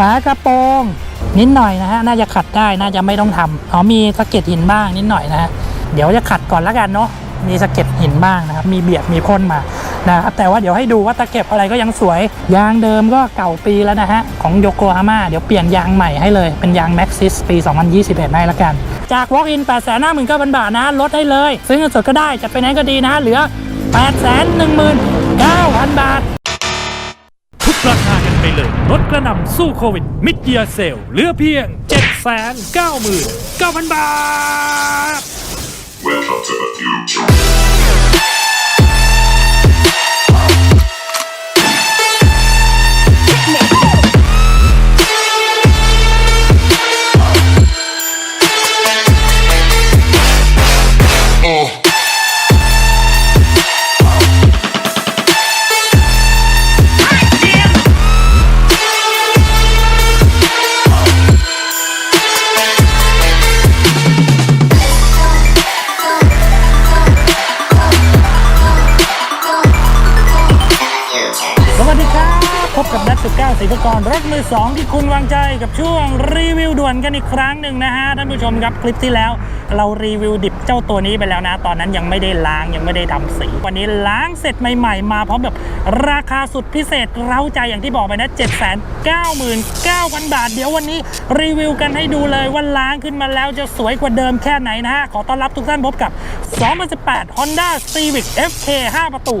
ฝากระโปรงนิดหน่อยนะฮะ น่าจะขัดได้ น่าจะไม่ต้องทำอ๋อมีสะเก็ดหินบ้างนิดหน่อยนะฮะ เดี๋ยวจะขัดก่อนล้วกันเนาะ มีสะเก็ดหินบ้างนะครับ มีเบียด มีพ่นมานะครับ แต่ว่าเดี๋ยวให้ดูว่าตะเก็บอะไรก็ยังสวย ยางเดิมก็เก่าปีแล้วนะฮะ ของโยโกฮาม่า เดี๋ยวเปลี่ยนยางใหม่ให้เลย เป็นยาง Maxxis ปี 2021ให้ละกัน จาก Walk in 8 5 9 0 0 0 บาทนะ ลดให้เลย ซื้อเงินสดก็ได้ จะไปไหนก็ดีนะ เหลือ 8 1 9 0 0 0 บาท ทุกราคา ไปเลยลดกระหน่ำสู้โควิด มิดเ a ียเซลเหลือเพียง 799,000 บาท Welcome to the future. มครับคลิปที่แล้ว เรารีวิวดิบเจ้าตัวนี้ไปแล้วนะ ตอนนั้นยังไม่ได้ล้างยังไม่ได้ดำสี วันนี้ล้างเสร็จใหม่ๆ มาพร้อมแบบราคาสุดพิเศษเร้าใจอย่างที่บอกไปนะ799,000 บาท เดี๋ยววันนี้รีวิวกันให้ดูเลยว่าล้างขึ้นมาแล้วจะสวยกว่าเดิมแค่ไหนนะฮะขอต้อนรับทุกท่านพบกับ 2018 Honda Civic FK 5 ประตู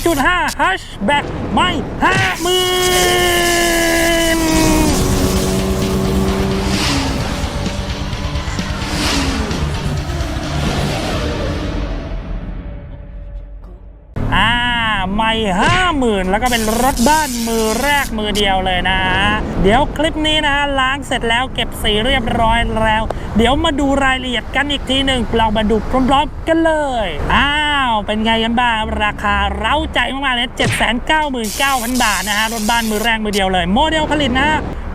1.5 Hatchback ไม่ 50,000 50,000 แล้วก็เป็นรถบ้านมือแรกมือเดียวเลยนะ เดี๋ยวคลิปนี้นะล้างเสร็จแล้วเก็บสีเรียบร้อยแล้ว เดี๋ยวมาดูรายละเอียดกันอีกทีหนึ่งเรามาดูพร้อมๆกันเลยอ้าวเป็นไงกันบ้างราคาเราใจมากๆเลย7 9 9 0 0 0 บาทนะฮะรถบ้านมือแรกมือเดียวเลย โมเดลผลิตนะ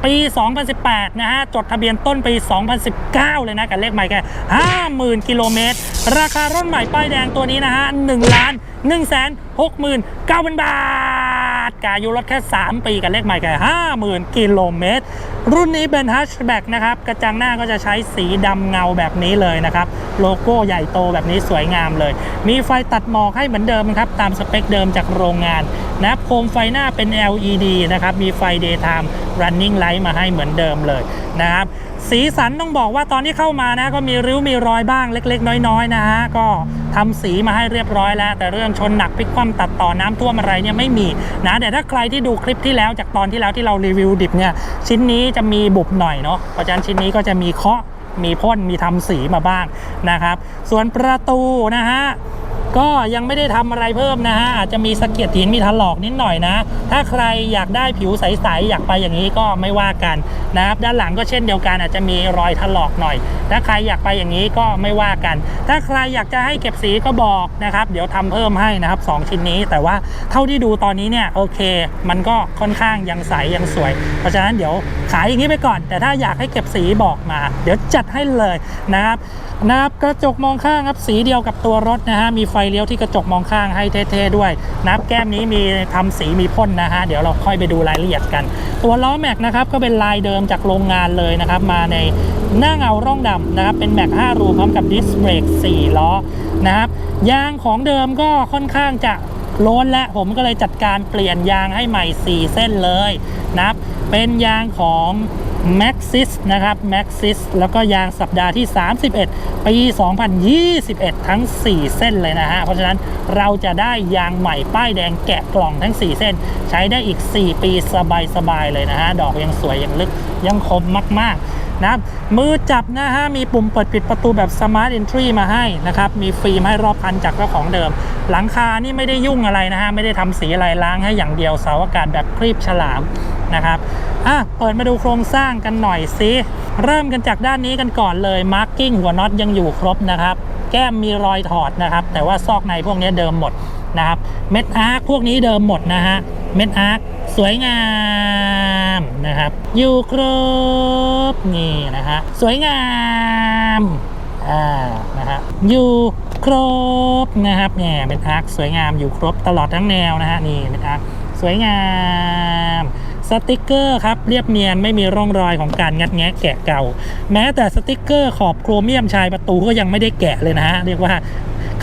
ปี 2018 นะฮะ จดทะเบียนต้นปี 2019 เลยนะ กับเลขใหม่แค่50,000 กิโลเมตร ราคารถใหม่ป้ายแดงตัวนี้นะฮะ1ล้าน1แสน69,000 บาท กายุรถแค่ 3 ปีกับเลขใหม่แค่50,000 กิโลเมตร รุ่นนี้เป็นฮัชแบ็กนะครับ กระจังหน้าก็จะใช้สีดำเงาแบบนี้เลยนะครับ โลโก้ใหญ่โตแบบนี้สวยงามเลย มีไฟตัดหมอกให้เหมือนเดิมครับ ตามสเปคเดิมจากโรงงานนะครับโคมไฟหน้าเป็น LED นะครับ มีไฟ daytime running light มาให้เหมือนเดิมเลยนะครับ สีสันต้องบอกว่าตอนที่เข้ามานะ ก็มีริ้วมีรอยบ้างเล็ก ๆ น้อยๆนะฮะก็ทำสีมาให้เรียบร้อยแล้ว แต่เรื่องชนหนักพลิกคว่ำตัดต่อน้ำท่วมอะไรเนี่ยไม่มีนะแต่ถ้าใครที่ดูคลิปที่แล้วจากตอนที่แล้วที่เรารีวิวดิบเนี่ยชิ้นนี้จะมีบุบหน่อยเนาะเพราะฉะนั้นชิ้นนี้ก็จะมีเคาะมีพ่นมีทำสีมาบ้างนะครับ ส่วนประตูนะฮะ ก็ยังไม่ได้ทำอะไรเพิ่มนะฮะอาจจะมีสะเก็ดหินมีถลอกนิดหน่อยนะ ถ้าใครอยากได้ผิวใสๆอยากไปอย่างนี้ก็ไม่ว่ากันนะครับด้านหลังก็เช่นเดียวกันอาจจะมีรอยถลอกหน่อย ถ้าใครอยากไปอย่างนี้ก็ไม่ว่ากัน ถ้าใครอยากจะให้เก็บสีก็บอกนะครับ เดี๋ยวทำเพิ่มให้นะครับสองชิ้นนี้แต่ว่าเท่าที่ดูตอนนี้เนี่ยโอเค มันก็ค่อนข้างยังใสยังสวย เพราะฉะนั้นเดี๋ยวขายอย่างนี้ไปก่อน แต่ถ้าอยากให้เก็บสีบอกมา เดี๋ยวจัดให้เลยนะครับ นะครับกระจกมองข้างครับสีเดียวกับตัวรถนะฮะมีไฟเลี้ยวที่กระจกมองข้างให้เท่ๆด้วยนะครับแก้มนี้มีทำสีมีพ่นนะฮะเดี๋ยวเราค่อยไปดูรายละเอียดกัน ตัวล้อแม็กนะครับก็เป็นลายเดิมจากโรงงานเลยนะครับมาในหน้าเงาร่องดำนะครับเป็นแม็ก5รูพร้อมกับดิสเบรก4ล้อนะครับยางของเดิมก็ค่อนข้างจะโล้นและผมก็เลยจัดการเปลี่ยนยางให้ใหม่ 4 เส้นเลยนะครับเป็นยางของ Maxis นะครับ Maxis แล้วก็ยางสัปดาห์ที่ 31 ปี 2021 ทั้ง 4 เส้นเลยนะฮะ เพราะฉะนั้นเราจะได้ยางใหม่ป้ายแดงแกะกล่องทั้ง 4 เส้น ใช้ได้อีก 4 ปีสบายๆเลยนะฮะ ดอกยังสวย ยังลึกยังคมมาก ๆนะมือจับนะฮะ มีปุ่มเปิดปิดประตูแบบ Smart Entry มาให้นะครับ มีฟิล์มให้รอบคันจากเจ้าของเดิม หลังคานี่ไม่ได้ยุ่งอะไรนะฮะ ไม่ได้ทำสีอะไรล้างให้อย่างเดียวเสาอากาศแบบครีบฉลาม นะครับอะเปิดมาดูโครงสร้างกันหน่อยสิเริ่มกันจากด้านนี้กันก่อนเลยมาร์กกิ้งหัวน็อตยังอยู่ครบนะครับ แก้มมีรอยถอดนะครับ แต่ว่าซอกในพวกนี้เดิมหมดนะครับเม็ดอาร์คพวกนี้เดิมหมดนะฮะเม็ดอาร์คสวยงามนะครับอยู่ครบนี่นะฮะสวยงามอ่านะฮะอยู่ครบนะครับเนี่ยเป็นอาร์คสวยงามอยู่ครบตลอดทั้งแนวนะฮะนี่เป็นอาร์คสวยงาม สติกเกอร์ครับเรียบเนียนไม่มีร่องรอยของการงัดแงะแกะเก่า แม้แต่สติกเกอร์ขอบโครเมียมชายประตูก็ยังไม่ได้แกะเลยนะฮะเรียกว่า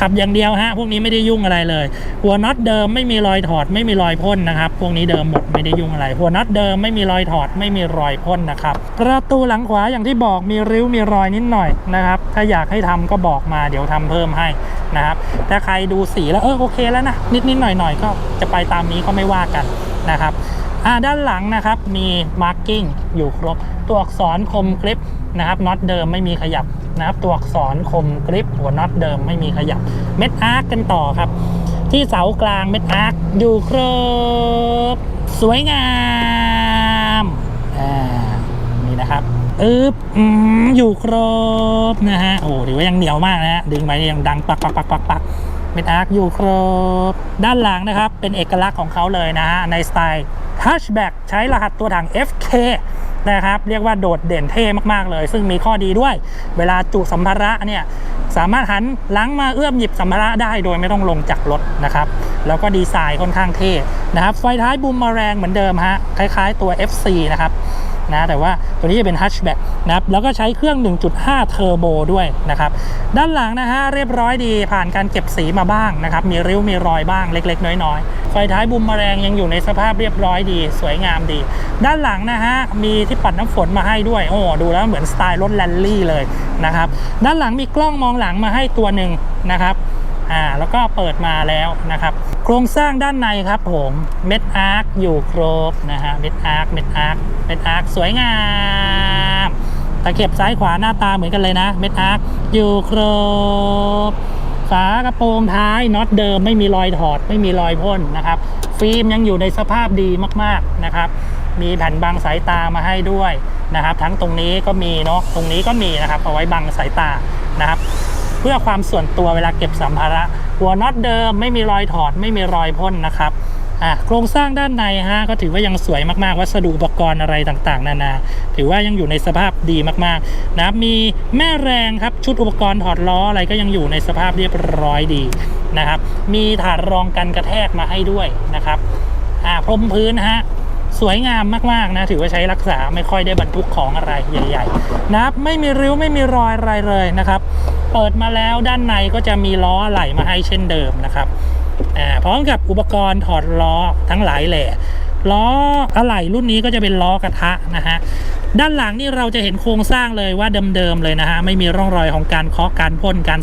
ขับอย่างเดียวฮะพวกนี้ไม่ได้ยุ่งอะไรเลย หัวน็อตเดิมไม่มีรอยถอดไม่มีรอยพ่นนะครับ พวกนี้เดิมหมดไม่ได้ยุ่งอะไร หัวน็อตเดิมไม่มีรอยถอดไม่มีรอยพ่นนะครับประตูหลังขวาอย่างที่บอกมีริ้วมีรอยนิดหน่อยนะครับถ้าอยากให้ทำก็บอกมาเดี๋ยวทำเพิ่มให้นะครับถ้าใครดูสีแล้วเออโอเคแล้วนะนิดนิดหน่อยหน่อยก็จะไปตามนี้ก็ไม่ว่ากันนะครับ อ่าด้านหลังนะครับมีมาร์กิ้งอยู่ครบ ตัวอักษรคมกริปนะครับน็อตเดิมไม่มีขยับนะครับตัวอักษรคมกริป หัวน็อตเดิมไม่มีขยับ เม็ดอาร์กกันต่อครับ ที่เสากลางเม็ดอาร์กอยู่ครบ สวยงามอ่านี่นะครับอึบออยู่ครบนะฮะโอ้ถือว่ายังเหนียวมากนะฮะดึงไปยังดังปักปักปักปักปัก เม็ดอาร์คอยู่ครบด้านหลังนะครับเป็นเอกลักษณ์ของเขาเลยนะฮะในสไตล์ Hatchback ใช้รหัสตัวถัง FK นะครับเรียกว่าโดดเด่นเท่มาก ๆ เลย ซึ่งมีข้อดีด้วย เวลาจุสัมภาระเนี่ยสามารถหันหลังมาเอื้อมหยิบสัมภาระได้โดยไม่ต้องลงจากรถนะครับแล้วก็ดีไซน์ค่อนข้างเท่นะครับไฟท้ายบูมมาแรงเหมือนเดิมฮะคล้าย ๆ ตัว FC นะครับ นะแต่ว่าตัวนี้จะเป็นฮัชแบ็กนะครับแล้วก็ใช้เครื่อง 1.5 เทอร์โบด้วยนะครับด้านหลังนะฮะเรียบร้อยดีผ่านการเก็บสีมาบ้างนะครับมีริ้วมีรอยบ้างเล็ก ๆ น้อยๆไฟท้ายบุมแมลงยังอยู่ในสภาพเรียบร้อยดี สวยงามดี ด้านหลังนะฮะมีที่ปัดน้ำฝนมาให้ด้วยโอ้ดูแล้วเหมือนสไตล์รถแรลลี่เลยนะครับด้านหลังมีกล้องมองหลังมาให้ตัวหนึ่งนะครับ อ่าแล้วก็เปิดมาแล้วนะครับ โครงสร้างด้านในครับผมเม็ดอาร์คอยู่ครบนะฮะเม็ดอาร์คเม็ดอาร์คเม็ดอาร์คสวยงามตะเข็บซ้ายขวาหน้าตาเหมือนกันเลยนะเม็ดอาร์คอยู่ครบฝากระโปรงท้ายน็อตเดิมไม่มีรอยถอดไม่มีรอยพ่นนะครับฟิล์มยังอยู่ในสภาพดีมากๆนะครับ มีแผ่นบังสายตามาให้ด้วยนะครับ ทั้งตรงนี้ก็มีเนาะตรงนี้ก็มีนะครับเอาไว้บังสายตานะครับ เพื่อความส่วนตัวเวลาเก็บสัมภาระ หัวน็อตเดิมไม่มีรอยถอดไม่มีรอยพ่นนะครับอะโครงสร้างด้านในฮะก็ถือว่ายังสวยมากๆ วัสดุอุปกรณ์อะไรต่างๆ นานา ถือว่ายังอยู่ในสภาพดีมากๆนะครับมีแม่แรงครับชุดอุปกรณ์ถอดล้ออะไรก็ยังอยู่ในสภาพเรียบร้อยดีนะครับ มีถาดรองกันกระแทกมาให้ด้วยนะครับอ่าพรมพื้นฮะสวยงามมากๆนะถือว่าใช้รักษาไม่ค่อยได้บรรทุกของอะไรใหญ่ ๆ นะครับไม่มีริ้วไม่มีรอยอะไรเลยนะครับ เปิดมาแล้วด้านในก็จะมีล้ออะไหล่มาให้เช่นเดิมนะครับพร้อมกับอุปกรณ์ถอดล้อทั้งหลายแหล่ล้ออะไหล่รุ่นนี้ก็จะเป็นล้อกระทะนะฮะด้านหลังนี่เราจะเห็นโครงสร้างเลยว่าเดิมๆเลยนะฮะไม่มีร่องรอยของการเคาะการพ่นการ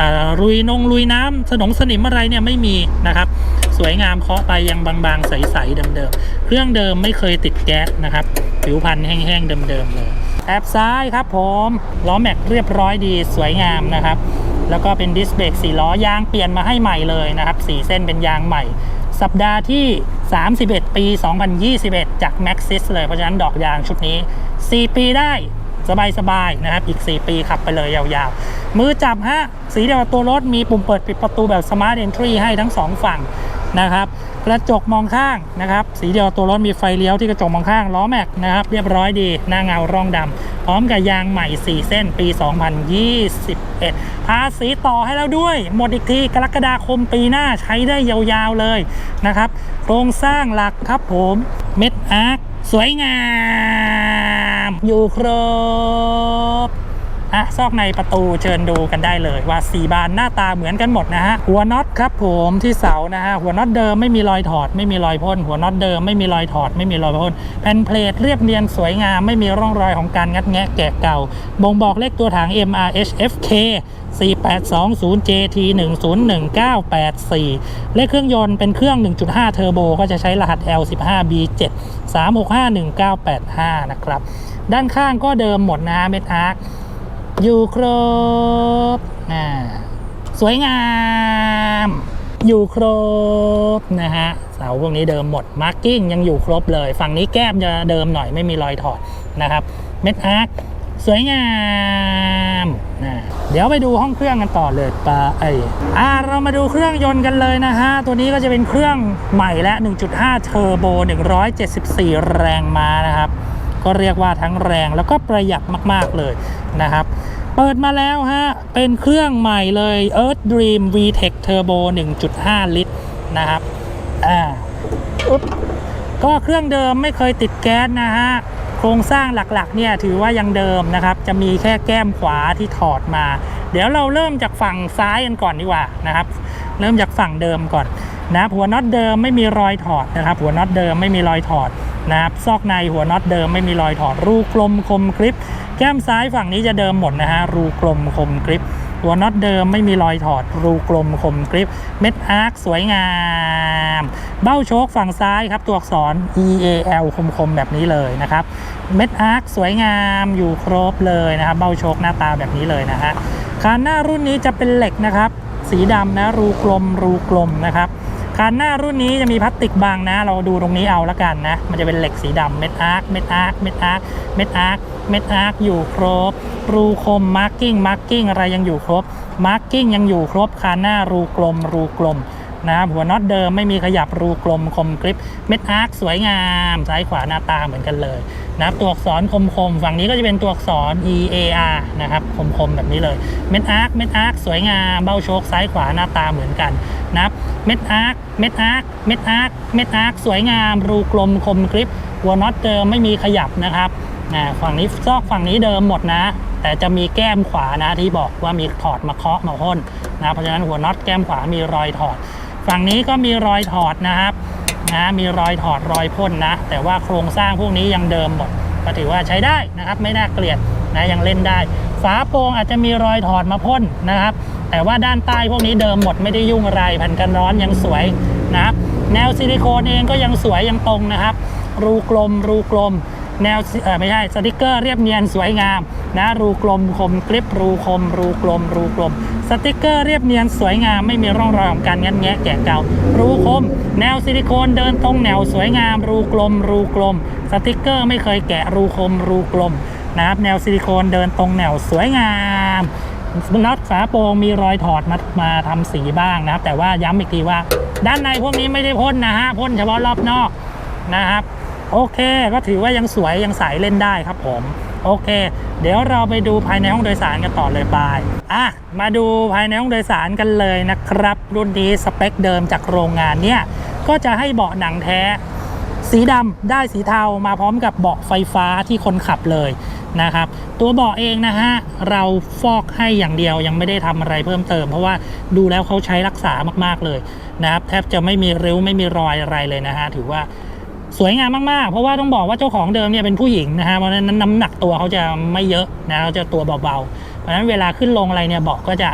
อ่าลุยนงลุยน้ำสนงสนิมอะไรเนี่ยไม่มีนะครับ สวยงามเคาะไปยังบางๆใสๆเดิมๆเครื่องเดิมไม่เคยติดแก๊สนะครับ ผิวพันธุ์แห้งๆเดิมๆเลย แอบซ้ายครับผมล้อแม็กเรียบร้อยดีสวยงามนะครับ แล้วก็เป็นดิสเบรกสีล้อยางเปลี่ยนมาให้ใหม่เลยนะครับสีเส้นเป็นยางใหม่ สัปดาห์ที่ 31 ปี 2021 จาก Maxis เลยเพราะฉะนั้นดอกยางชุดนี้ 4 ปีได้สบายๆนะครับ อีก 4 ปีขับไปเลยยาวๆ มือจับฮะ สีเดียวกับตัวรถมีปุ่มเปิดปิดประตูแบบ Smart Entry ให้ทั้ง 2 ฝั่ง นะครับกระจกมองข้างนะครับสีเดียวตัวรถมีไฟเลี้ยวที่กระจกมองข้างล้อแม็กนะครับเรียบร้อยดีหน้าเงาร่องดำพร้อมกับยางใหม่ 4 เส้นปี 2021ภาษีต่อให้แล้วด้วย หมดอีกทีกรกฎาคมปีหน้าใช้ได้ยาวๆเลยนะครับโครงสร้างหลักครับผมเม็ดอาร์คสวยงาม อยู่ครบ อะซอกในประตูเชิญดูกันได้เลยว่าสีบานหน้าตาเหมือนกันหมดนะฮะหัวน็อตครับผมที่เสานะฮะหัวน็อตเดิมไม่มีรอยถอด ไม่มีรอยพ่นหัวน็อตเดิมไม่มีรอยถอด ไม่มีรอยพ่นแผ่นเพลทเรียบเนียนสวยงามไม่มีร่องรอยของการงัดแงะแกะเก่า บ่งบอกเลขตัวถัง MRHFK 4820JT101984 เลขเครื่องยนต์เป็นเครื่อง 1.5 เทอร์โบ ก็จะใช้รหัส L15B7 3651985 นะครับ ด้านข้างก็เดิมหมดนะฮะเม็ดอาร์ อยู่ครบอ่าสวยงาม อยู่ครบนะฮะเสาพวกนี้เดิมหมดมาร์กิ้งยังอยู่ครบเลย ฝั่งนี้แก้มจะเดิมหน่อยไม่มีรอยถอดนะครับเม็ดอาร์คสวยงามนะเดี๋ยวไปดูห้องเครื่องกันต่อเลยปะไอยอ่าเรามาดูเครื่องยนต์กันเลยนะฮะ ตัวนี้ก็จะเป็นเครื่องใหม่และ 1.5 เทอร์โบ 174 แรงม้านะครับ ก็เรียกว่าทั้งแรงแล้วก็ประหยัดมาก ๆ เลย นะครับ เปิดมาแล้วฮะ เป็นเครื่องใหม่เลย Earth Dream VTEC Turbo 1.5 ลิตรนะครับ อ่าอุ๊บก็เครื่องเดิมไม่เคยติดแก๊สนะฮะ โครงสร้างหลักๆ เนี่ยถือว่ายังเดิมนะครับ จะมีแค่แก้มขวาที่ถอดมา เดี๋ยวเราเริ่มจากฝั่งซ้ายกันก่อนดีกว่านะครับ เริ่มจากฝั่งเดิมก่อนนะหัวน็อตเดิมไม่มีรอยถอดนะครับ หัวน็อตเดิมไม่มีรอยถอดนะครับซอกในหัวน็อตเดิมไม่มีรอยถอดรูกลมคมกริป แก้มซ้ายฝั่งนี้จะเดิมหมดนะฮะรูกลมคมกริปหัวน็อตเดิมไม่มีรอยถอดรูกลมคมกริปเม็ดอาร์คสวยงาม เบ้าโชคฝั่งซ้ายครับ ตัวอักษร E A L คมๆแบบนี้เลยนะครับ เม็ดอาร์คสวยงามอยู่ครบเลยนะครับ เบ้าโชคหน้าตาแบบนี้เลยนะฮะคานหน้ารุ่นนี้จะเป็นเหล็กนะครับ สีดำนะรูกลมรูกลมนะครับคานหน้ารุ่นนี้จะมีพลาสติกบางนะ เราดูตรงนี้เอาละกันนะ มันจะเป็นเหล็กสีดำเม็ดอาร์คเม็ดอาร์คเม็ดอาร์คเม็ดอาร์ค เม็ดอาร์คอยู่ครบ รูคมมาร์กิ้งมาร์กิ้งอะไรยังอยู่ครบมาร์กิ้งยังอยู่ครบคานหน้ารูกลม รูกลมนะครับหัวน็อตเดิมไม่มีขยับรูกลมคมกริปเม็ดอาร์คสวยงามซ้ายขวาหน้าตาเหมือนกันเลยนะครับตัวอักษรคมคมฝั่งนี้ก็จะเป็นตัวอักษร E A R นะครับคมคมแบบนี้เลยเม็ดอาร์คเม็ดอาร์คสวยงามเบ้าโชคซ้ายขวาหน้าตาเหมือนกันนะครับเม็ดอาร์คเม็ดอาร์คเม็ดอาร์คเม็ดอาร์คสวยงาม รูกลมคมกริปหัวน็อตเดิมไม่มีขยับนะครับ ฝั่งนี้ซอกฝั่งนี้เดิมหมดนะ แต่จะมีแก้มขวานะที่บอกว่ามีถอดมาเคาะมาพ่นนะเพราะฉะนั้นหัวน็อตแก้มขวามีรอยถอด ฝั่งนี้ก็มีรอยถอดนะครับนะมีรอยถอดรอยพ่นนะ แต่ว่าโครงสร้างพวกนี้ยังเดิมหมดก็ถือว่าใช้ได้นะครับ ไม่น่าเกลียดนะยังเล่นได้ ฝาโปร่งอาจจะมีรอยถอดมาพ่นนะครับ แต่ว่าด้านใต้พวกนี้เดิมหมดไม่ได้ยุ่งอะไรแผ่นกันร้อนยังสวยนะแนวซิลิโคนเองก็ยังสวยยังตรงนะครับ รูกลมรูกลม แนวเออไม่ใช่สติกเกอร์เรียบเนียนสวยงามนะรูกลมคมกริปรูคม รูกลม รูกลม สติกเกอร์เรียบเนียนสวยงามไม่มีร่องรอยของการงัดแงะแกะเก่ารูคม แนวซิลิโคนเดินตรงแนวสวยงาม รูกลม รูกลม สติกเกอร์ไม่เคยแกะรูคม รูกลมนะครับแนวซิลิโคนเดินตรงแนวสวยงามน็อตฝาโปรงมีรอยถอดมามาทำสีบ้างนะครับ แต่ว่าย้ำอีกทีว่า ด้านในพวกนี้ไม่ได้พ่นนะฮะพ่นเฉพาะรอบนอกนะครับ โอเค ก็ถือว่ายังสวยยังใสเล่นได้ครับผมโอเค เดี๋ยวเราไปดูภายในห้องโดยสารกันต่อเลยบายอะมาดูภายในห้องโดยสารกันเลยนะครับ รุ่นนี้สเปคเดิมจากโรงงานเนี่ยก็จะให้เบาะหนังแท้ สีดำได้สีเทามาพร้อมกับเบาะไฟฟ้าที่คนขับเลยนะครับตัวเบาะเองนะฮะเราฟอกให้อย่างเดียวยังไม่ได้ทำอะไรเพิ่มเติม เพราะว่าดูแล้วเขาใช้รักษามากๆเลยนะครับแทบจะไม่มีริ้วไม่มีรอยอะไรเลยนะฮะถือว่า สวยงามมากๆ เพราะว่าต้องบอกว่าเจ้าของเดิมเนี่ยเป็นผู้หญิงนะฮะเพราะนั้นน้ำหนักตัวเขาจะไม่เยอะนะเขาจะตัวเบาๆ เพราะฉะนั้นเวลาขึ้นลงอะไรเนี่ยเบาะก็จะ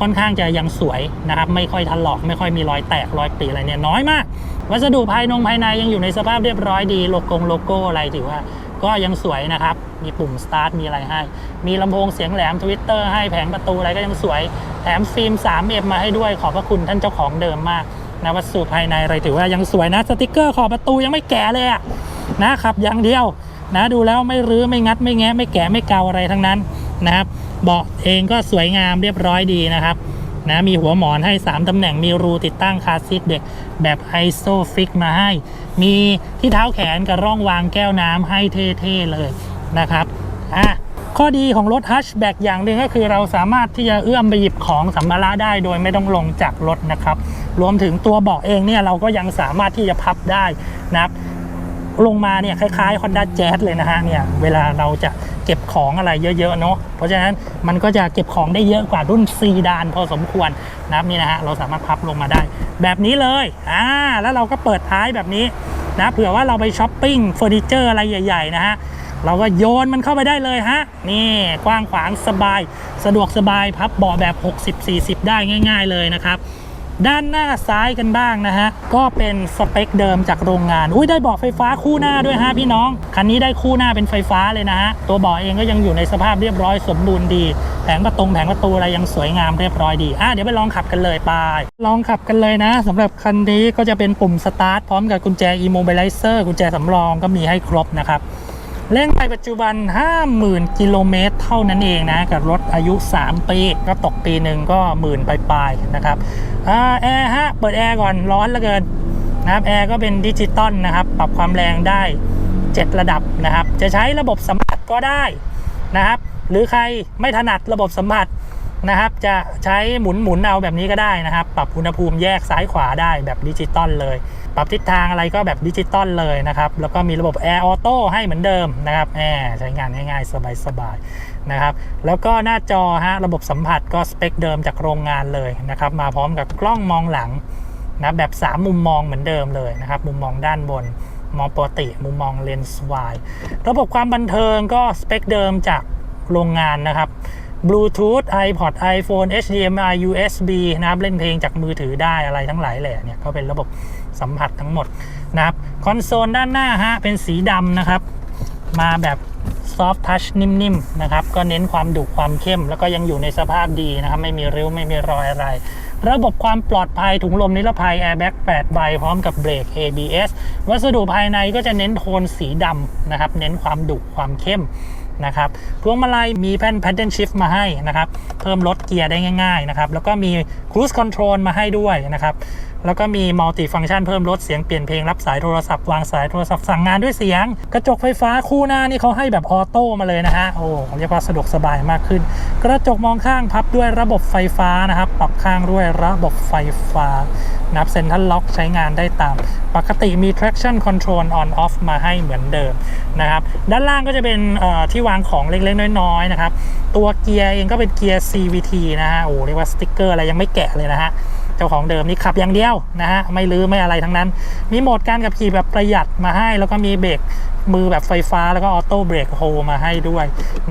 ค่อนข้างจะยังสวยนะครับ ไม่ค่อยถลอก ไม่ค่อยมีรอยแตกรอยปีอะไรเนี่ยน้อยมาก วัสดุภายนงภายในยังอยู่ในสภาพเรียบร้อยดีโลโก้โลโก้อะไรถือว่าก็ยังสวยนะครับ มีปุ่มสตาร์ทมีอะไรให้ มีลำโพงเสียงแหลมทวิตเตอร์ให้แผงประตูอะไรก็ยังสวย แถมฟิล์ม 3M มาให้ด้วยขอบพระคุณท่านเจ้าของเดิมมาก นะวัสดุภายในอะไรถือว่ายังสวยนะสติกเกอร์ขอบประตูยังไม่แก่เลยอะนะครับอย่างเดียวนะดูแล้วไม่รื้อไม่งัดไม่แงะไม่แกะไม่เกาอะไรทั้งนั้นนะครับเบาะเองก็สวยงามเรียบร้อยดีนะครับนะมีหัวหมอนให้ 3ตำแหน่งมีรูติดตั้งคาซีทเด็กแบบไอโซฟิกมาให้ มีที่เท้าแขนกับร่องวางแก้วน้ำให้เท่ ๆ เลยนะครับอะ ข้อดีของรถฮัชแบ็กอย่างหนึ่งก็คือเราสามารถที่จะเอื้อมไปหยิบของสัมภาระได้โดยไม่ต้องลงจากรถนะครับ รวมถึงตัวเบาะเองเนี่ยเราก็ยังสามารถที่จะพับได้นะครับลงมาเนี่ยคล้ายๆ Honda Jazz เลยนะฮะเนี่ยเวลาเราจะเก็บของอะไรเยอะๆเนาะเพราะฉะนั้นมันก็จะเก็บของได้เยอะกว่ารุ่นซีดานพอสมควรนะครับนี่นะฮะเราสามารถพับลงมาได้ แบบนี้เลยอ่าแล้วเราก็เปิดท้ายแบบนี้นะเผื่อว่าเราไปช้อปปิ้งเฟอร์นิเจอร์อะไรใหญ่ ๆ นะฮะ เราก็โยนมันเข้าไปได้เลยฮะ นี่กว้างขวางสบาย สะดวกสบายพับเบาะแบบ 60-40 ได้ง่าย ๆ เลยนะครับด้านหน้าซ้ายกันบ้างนะฮะ ก็เป็นสเปคเดิมจากโรงงาน อุ้ยได้เบาะไฟฟ้าคู่หน้าด้วยฮะพี่น้อง คันนี้ได้คู่หน้าเป็นไฟฟ้าเลยนะฮะ ตัวเบาะเองก็ยังอยู่ในสภาพเรียบร้อยสมบูรณ์ดี แผงประตงแผงประตูอะไรยังสวยงามเรียบร้อยดี อะเดี๋ยวไปลองขับกันเลยไป ลองขับกันเลยนะสำหรับคันนี้ก็จะเป็นปุ่มสตาร์ทพร้อมกับกุญแจ immobilizer กุญแจสำรองก็มีให้ครบนะครับ เร่งไปปัจจุบัน 50,000 กิโลเมตรเท่านั้นเองนะ กับรถอายุ 3 ปี ก็ตกปีหนึ่งก็หมื่นปลายๆนะครับอแอร์ฮะ เปิดแอร์ก่อนร้อนเหลือเกินนะครับแอร์ก็เป็นดิจิตอลนะครับ ปรับความแรงได้ 7 ระดับนะครับ จะใช้ระบบสัมผัสก็ได้นะครับ หรือใครไม่ถนัดระบบสัมผัส นะครับ จะใช้หมุนหมุนๆเอาแบบนี้ก็ได้นะครับ ปรับอุณหภูมิแยกซ้ายขวาได้แบบดิจิตอลเลย ปรับทิศทางอะไรก็แบบดิจิตอลเลยนะครับ แล้วก็มีระบบ Air Auto ให้เหมือนเดิมนะครับแอร์ใช้งานง่ายๆ สบายๆนะครับ แล้วก็หน้าจอฮะระบบสัมผัสก็สเปคเดิมจากโรงงานเลยนะครับ มาพร้อมกับกล้องมองหลังนะแบบ 3 มุมมองเหมือนเดิมเลยนะครับ มุมมองด้านบนมองปกติมุมมองเลนส์วายระบบความบันเทิงก็สเปคเดิมจากโรงงานนะครับ Bluetooth iPod iPhone HDMI USB นะครับเล่นเพลงจากมือถือได้อะไรทั้งหลายแหละเนี่ยก็เป็นระบบสัมผัสทั้งหมดนะครับคอนโซลด้านหน้าฮะเป็นสีดำนะครับ มาแบบซอฟทัชนิ่มๆนะครับ ก็เน้นความดุความเข้ม แล้วก็ยังอยู่ในสภาพดีนะครับ ไม่มีริ้วไม่มีรอยอะไร ระบบความปลอดภัยถุงลมนิรภัย Airbag 8ใบพร้อมกับเบรก ABS วัสดุภายในก็จะเน้นโทนสีดำนะครับ เน้นความดุความเข้ม นะครับพวงมาลัยมีแผ่น paddle shift มาให้นะครับ เพิ่มลดเกียร์ได้ง่ายๆนะครับ แล้วก็มี cruise control มาให้ด้วยนะครับ แล้วก็มี multi function เพิ่มลดเสียงเปลี่ยนเพลงรับสายโทรศัพท์วางสายโทรศัพท์สั่งงานด้วยเสียง กระจกไฟฟ้าคู่หน้านี่เขาให้แบบออโต้มาเลยนะฮะโอ้เรียกว่าสะดวกสบายมากขึ้น กระจกมองข้างพับด้วยระบบไฟฟ้านะครับปรับข้างด้วยระบบไฟฟ้านะครับเซ็นทรัลล็อกใช้งานได้ตาม ปกติมี traction control on off มาให้เหมือนเดิมนะครับด้านล่างก็จะเป็นที่วางของเล็กๆ น้อยๆนะครับตัวเกียร์เองก็เป็นเกียร์ CVT นะฮะโอ้เรียกว่าสติ๊กเกอร์อะไรยังไม่แกะเลยนะฮะ เจ้าของเดิมนี่ขับอย่างเดียวนะฮะไม่ลื้อไม่อะไรทั้งนั้น มีโหมดการขับขี่แบบประหยัดมาให้ แล้วก็มีเบรก มือแบบไฟฟ้าแล้วก็ออโต้เบรกโฮมาให้ด้วย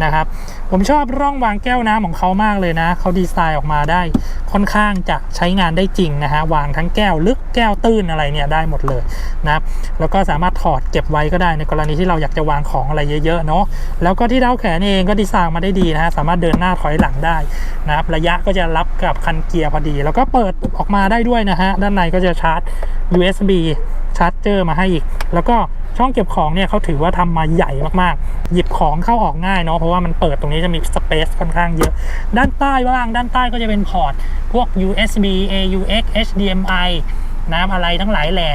นะครับ ผมชอบร่องวางแก้วน้ำของเขามากเลยนะ เขาดีไซน์ออกมาได้ค่อนข้างจะใช้งานได้จริงนะฮะ วางทั้งแก้วลึกแก้วตื้นอะไรเนี่ยได้หมดเลยนะครับ แล้วก็สามารถถอดเก็บไว้ก็ได้ในกรณีที่เราอยากจะวางของอะไรเยอะๆเนาะ แล้วก็ที่เท้าแขนเองก็ดีไซน์มาได้ดีนะฮะ สามารถเดินหน้าถอยหลังได้นะครับ ระยะก็จะรับกับคันเกียร์พอดี แล้วก็เปิดออกมาได้ด้วยนะฮะ ด้านในก็จะชาร์จ USB ชาร์จเจอร์มาให้อีก แล้วก็ ช่องเก็บของเนี่ยเขาถือว่าทำมาใหญ่มากๆ หยิบของเข้าออกง่ายเนาะเพราะว่ามันเปิดตรงนี้จะมีสเปซค่อนข้างเยอะ ด้านใต้บ้างด้านใต้ก็จะเป็นพอร์ตพวก USB AUX HDMI น้ำอะไรทั้งหลายแหล่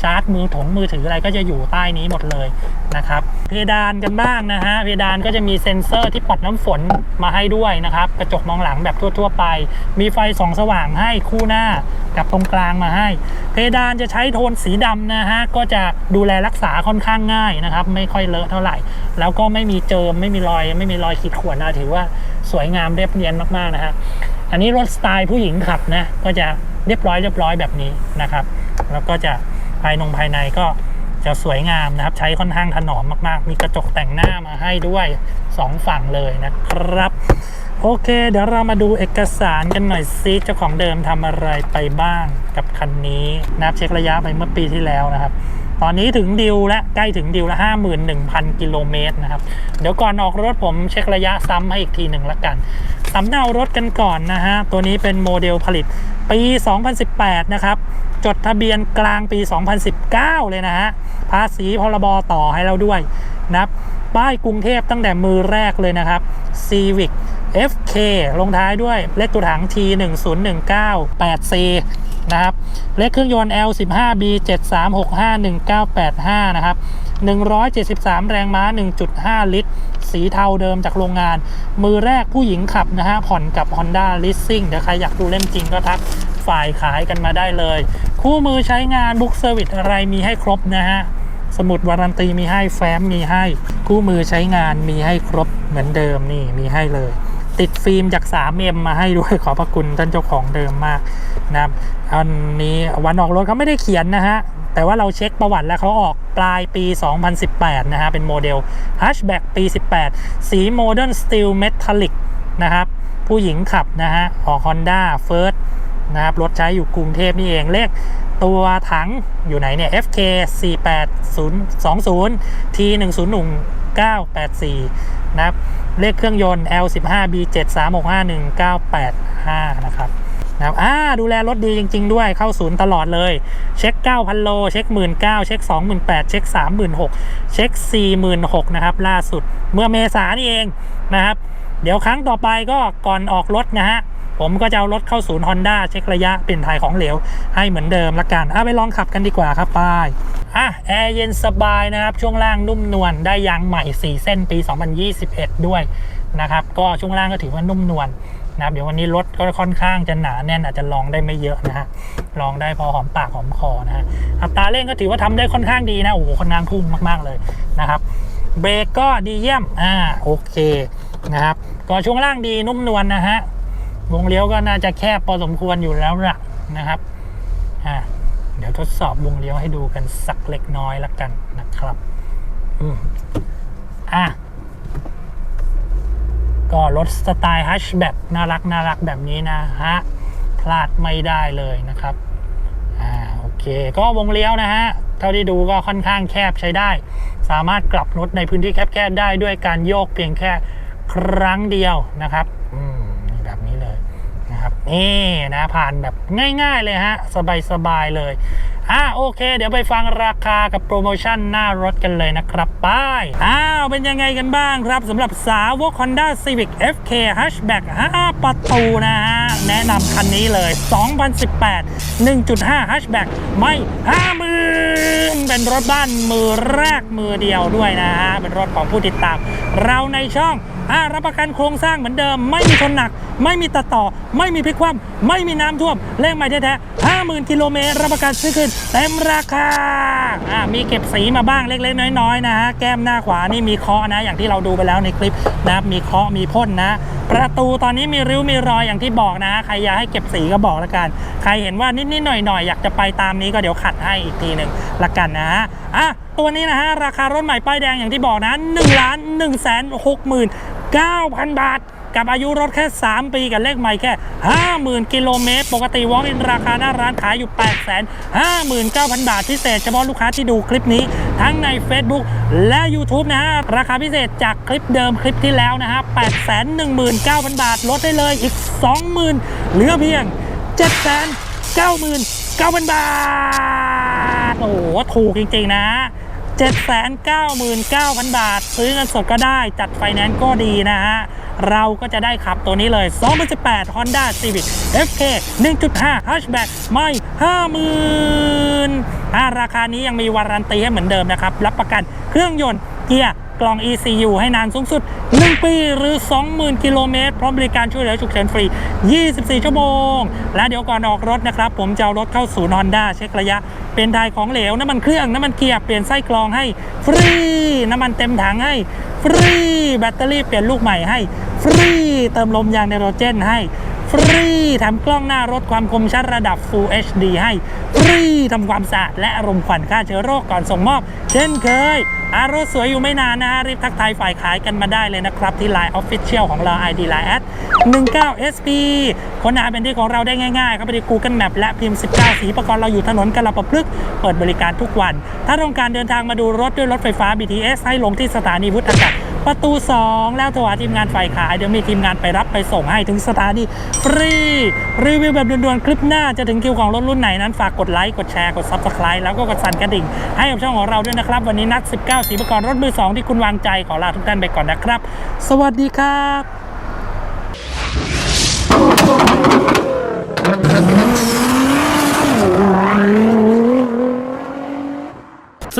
ชาร์จมือถงมือถืออะไรก็จะอยู่ใต้นี้หมดเลยนะครับเพดานกันบ้างนะฮะเพดานก็จะมีเซ็นเซอร์ที่ปัดน้ำฝนมาให้ด้วยนะครับ กระจกมองหลังแบบทั่ว ๆ ไป มีไฟส่องสว่างให้คู่หน้ากับตรงกลางมาให้ เพดานจะใช้โทนสีดำนะฮะก็จะดูแลรักษาค่อนข้างง่ายนะครับ ไม่ค่อยเลอะเท่าไหร่ แล้วก็ไม่มีเจิมไม่มีรอย ไม่มีรอยขีดข่วนนะถือว่าสวยงามเรียบเนียนมากๆนะฮะอันนี้รถสไตล์ผู้หญิงขับนะก็จะ เรียบร้อยเรียบร้อยแบบนี้นะครับ แล้วก็จะภายนงภายในก็จะสวยงามนะครับ ใช้ค่อนข้างถนอมมากๆ มีกระจกแต่งหน้ามาให้ด้วยสองฝั่งเลยนะครับ โอเค เดี๋ยวเรามาดูเอกสารกันหน่อยซิเจ้าของเดิมทำอะไรไปบ้างกับคันนี้นะครับเช็คระยะไปเมื่อปีที่แล้วนะครับตอนนี้ถึงดิวและใกล้ถึงดิวละ51,000 กิโลเมตรนะครับ เดี๋ยวก่อนออกรถผมเช็คระยะซ้ำให้อีกทีหนึ่งละกัน สำเนารถกันก่อนนะฮะ ตัวนี้เป็นโมเดลผลิตปี 2018 นะครับ จดทะเบียนกลางปี 2019 เลยนะฮะ ภาษีพรบต่อให้เราด้วยนะครับป้ายกรุงเทพตั้งแต่มือแรกเลยนะครับ Civic FK ลงท้ายด้วยเลขตัวถัง T 1 0 1 9 8 C นะครับเลขเครื่องยนต์ L 1 5 B 7 3 6 5 1 9 8 5 นะครับ 173 แรงม้า 1.5 ลิตร สีเทาเดิมจากโรงงาน มือแรกผู้หญิงขับนะฮะผ่อนกับ Honda Leasing เดี๋ยวใครอยากดูเล่มจริงก็ทักฝ่ายขายกันมาได้เลย คู่มือใช้งานบุ๊กเซอร์วิสอะไรมีให้ครบนะฮะ สมุดวารันตีมีให้แฟ้มมีให้ คู่มือใช้งานมีให้ครบเหมือนเดิมนี่มีให้เลย ติดฟิล์มจาก 3M มาให้ด้วยขอบพระคุณท่านเจ้าของเดิมมากนะครับอันนี้วันออกรถเขาไม่ได้เขียนนะฮะ แต่ว่าเราเช็คประวัติแล้วเขาออกปลายปี 2018 นะฮะ เป็นโมเดล Hatchback ปี 18 สี Modern Steel Metallic นะครับ ผู้หญิงขับนะฮะ ออก Honda First นะครับ รถใช้อยู่กรุงเทพนี่เองเลข ตัวถังอยู่ไหนเนี่ย FK 48020 T 101นะครับ เลขเครื่องยนต์ L 1 5 B 7 3 6 5 1 9 8 5 นะครับนะครับอ่าดูแลรถดีจริง ๆ ด้วยเข้าศูนย์ตลอดเลย เช็ค 9,000 โล เช็ค 19,000 เช็ค 28,000 เช็ค 36,000 เช็ค 46,000 นะครับ ล่าสุดเมื่อเมษานี่เองนะครับ เดี๋ยวครั้งต่อไปก็ก่อนออกรถนะฮะ ผมก็จะเอารถเข้าศูนย์ Honda เช็คระยะเปลี่ยนถ่ายของเหลว ให้เหมือนเดิมละกันอะไปลองขับกันดีกว่าครับไป้ายอะแอร์เย็นสบายนะครับช่วงล่างนุ่มนวลได้ยางใหม่ 4 เส้นปี 2021 ด้วยนะครับก็ช่วงล่างก็ถือว่านุ่มนวลนะครับเดี๋ยววันนี้รถก็ค่อนข้างจะหนาแน่นอาจจะลองได้ไม่เยอะนะฮะลองได้พอหอมปากหอมคอนะฮะอัตราเร่งก็ถือว่าทำได้ค่อนข้างดีนะโอ้โหค่อนข้างพุ่งมากๆเลยนะครับเบรกก็ดีเยี่ยมอ่าโอเคนะครับก็ช่วงล่างดีนุ่มนวลนะฮะ วงเลี้ยวก็น่าจะแคบพอสมควรอยู่แล้วล่ะนะครับอ่าเดี๋ยวทดสอบวงเลี้ยวให้ดูกันสักเล็กน้อยละกันนะครับอืมอะก็รถสไตล์ฮัชแบ็กน่ารักน่ารักแบบนี้นะฮะพลาดไม่ได้เลยนะครับอ่าโอเค ก็วงเลี้ยวนะฮะเท่าที่ดูก็ค่อนข้างแคบใช้ได้ สามารถกลับรถในพื้นที่แคบๆได้ด้วยการโยกเพียงแค่ครั้งเดียวนะครับ อืมนี่แบบนี้เลย นะครับนี่นะผ่านแบบง่าย ๆ เลยฮะ สบาย ๆ เลยอ่าโอเค เดี๋ยวไปฟังราคากับโปรโมชั่นหน้ารถกันเลยนะครับป้ายอ้าวเป็นยังไงกันบ้างครับสำหรับสาวก Honda Civic FK Hatchback 5 ประตูนะฮะ แนะนำคันนี้เลย 2018 1.5 Hatchback ไม่ 50,000 เป็นรถบ้านมือแรกมือเดียวด้วยนะฮะ เป็นรถของผู้ติดตาม เราในช่องอ่ารับประกันโครงสร้างเหมือนเดิม ไม่มีชนหนัก ไม่มีตัดต่อ ไม่มีพลิกคว่ำไม่มีน้ำท่วม เลขใหม่แท้ๆ50,000กิโลเมตรรับประกันซื้อคืนเต็มราคาอ่ามีเก็บสีมาบ้างเล็กๆ น้อยๆนะฮะ แก้มหน้าขวานี่มีเคาะนะ อย่างที่เราดูไปแล้วในคลิปนะมีเคาะมีพ่นนะ ประตูตอนนี้มีริ้วมีรอยอย่างที่บอกนะใครอยากให้เก็บสีก็บอกละกัน ใครเห็นว่านิดๆหน่อยๆอยากจะไปตามนี้ก็เดี๋ยวขัดให้อีกทีหนึ่งละกันนะฮะอะตัวนี้นะฮะราคารถใหม่ป้ายแดงอย่างที่บอกนะ1ล้าน1แสน6หมื่น9,000 บาท กับอายุรถแค่ 3 ปีกับเลขใหม่แค่ 50,000 กิโลเมตร ปกติวอล์กอินราคาหน้าร้านขายอยู่ 859,000 บาทพิเศษเฉพาะลูกค้าที่ดูคลิปนี้ทั้งใน Facebook และ YouTube นะฮะ ราคาพิเศษจากคลิปเดิมคลิปที่แล้วนะฮะ 819,000 บาท ลดได้เลยอีก 20,000 เหลือเพียง 799,000 บาท โอ้โหถูกจริงๆนะ 799,000 บาท ซื้อเงินสดก็ได้จัดไฟแนนซ์ก็ดีนะฮะ เราก็จะได้ขับตัวนี้เลย 2018 Honda Civic FK 1.5 Hatchback ไม่ 50,000อ่าราคานี้ยังมีวารันตีให้เหมือนเดิมนะครับ รับประกันเครื่องยนต์เกียร์ กล่อง ECU ให้นานสูงสุด 1 ปีหรือ 20,000 กิโลเมตรพร้อมบริการช่วยเหลือฉุกเฉินฟรี 24 ชั่วโมง และเดี๋ยวก่อนออกรถนะครับ ผมจะเอารถเข้าศูนย์ฮอนด้าเช็คระยะ เป็นทายของเหลว น้ำมันเครื่อง น้ำมันเกียร์เปลี่ยนไส้กรองให้ฟรี น้ำมันเต็มถังให้ฟรี แบตเตอรี่เปลี่ยนลูกใหม่ให้ฟรี เติมลมยางไนโตรเจนให้ฟรีทำกล้องหน้ารถความคมชัดระดับ Full HD ให้ ฟรีทำความสะอาดและรมควันฆ่าเชื้อโรคก่อนส่งมอบ เช่นเคย อารถสวยอยู่ไม่นานนะฮะ รีบทักทายฝ่ายขายกันมาได้เลยนะครับ ที่ Line Official ของเรา ID Line แอด19 SP ค้นหาเป็นที่ของเราได้ง่ายๆ ครับไปที่ Google Map และพิมพ์ 19 สีประกรณ์เราอยู่ถนนกระประพฤกษ์เปิดบริการทุกวัน ถ้าต้องการเดินทางมาดูรถด้วยรถไฟฟ้า BTS ให้ลงที่สถานีวุฒากาศ ประตู 2 แล้วโทรหาทีมงานฝ่ายขายเดี๋ยวมีทีมงานไปรับไปส่งให้ถึงสถานีฟรี รีวิวแบบด่วนๆ คลิปหน้าจะถึงคิวของรถรุ่นไหนนั้นฝากกดไลค์ กดแชร์ กด Subscribe แล้วก็กดสั่นกระดิ่ง ให้กับช่องของเราด้วยนะครับ วันนี้นัด 19 สีประกรณ์รถมือ 2 ที่คุณวางใจขอลาทุกท่านไปก่อนนะครับ สวัสดีครับ